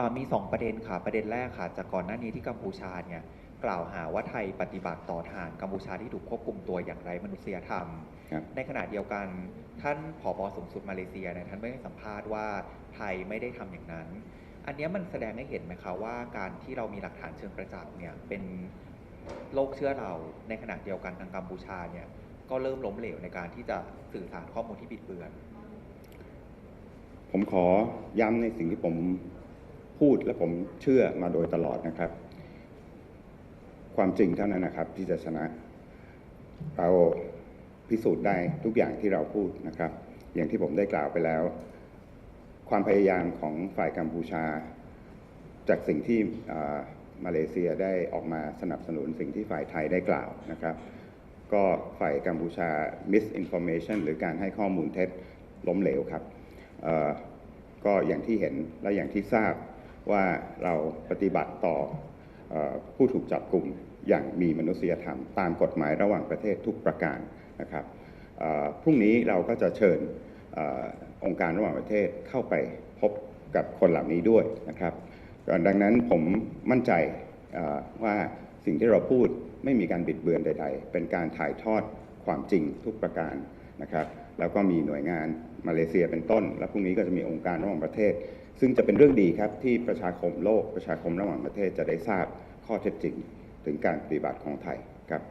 อ่ามี2ประเด็นค่ะ ประเด็นแรกค่ะ จากก่อนหน้านี้ที่กัมพูชาเนี่ยกล่าวหาว่าไทยปฏิบัติต่อทหารกัมพูชาที่ถูกควบคุมตัวอย่างไรมนุษยธรรมครับในขณะเดียวกันท่านผอบสูงสุดมาเลเซียเนี่ยท่านไม่ได้สัมภาษณ์ว่าไทยไม่ได้ทำอย่างนั้น อันเนี้ยมันแสดงให้เห็นไหมคะว่าการที่เรามีหลักฐานเชิงประจักษ์เนี่ยเป็นโลกเชื่อเรา ในขณะเดียวกันทางกัมพูชาเนี่ยก็เริ่มล้มเหลวในการที่จะสื่อสารข้อมูลที่บิดเบือน ผมขอย้ำในสิ่งที่ผม พูดและผมเชื่อมาโดยตลอดนะครับ ความจริงเท่านั้นนะครับ ที่จะชนะ เราพิสูจน์ได้ทุกอย่างที่เราพูดนะครับ อย่างที่ผมได้กล่าวไปแล้ว ความพยายามของฝ่ายกัมพูชา จากสิ่งที่มาเลเซียได้ออกมาสนับสนุนสิ่งที่ฝ่ายไทยได้กล่าวนะครับ ก็ฝ่ายกัมพูชา misinformation หรือการให้ข้อมูลเท็จล้มเหลวครับก็อย่างที่เห็นและอย่างที่ทราบ ว่าเราปฏิบัติต่ออผู้ถูกจับกลุ่มอย่างมีมนุษยธรรม ตามกฎหมายระหว่างประเทศทุกประการนะครับพรุ่งนี้เราก็จะเชิญอองค์การระหว่างประเทศเข้าไปพบกับคนเหล่านี้ด้วยนะครับ ดังนั้นผมมั่นใจว่าสิ่งที่เราพูดไม่มีการบิดเบือนใด ๆ เป็นการถ่ายทอดความจริงทุกประการ นะครับแล้วก็มีหน่วยงานมาเลเซียเป็นต้น และพรุ่งนี้ก็จะมีองค์การระหว่างประเทศ ซึ่งจะเป็นเรื่องดีครับที่ประชาคมโลกประชาคมระหว่างประเทศจะได้ทราบข้อเท็จจริง ถึงการปฏิบัติของไทยครับ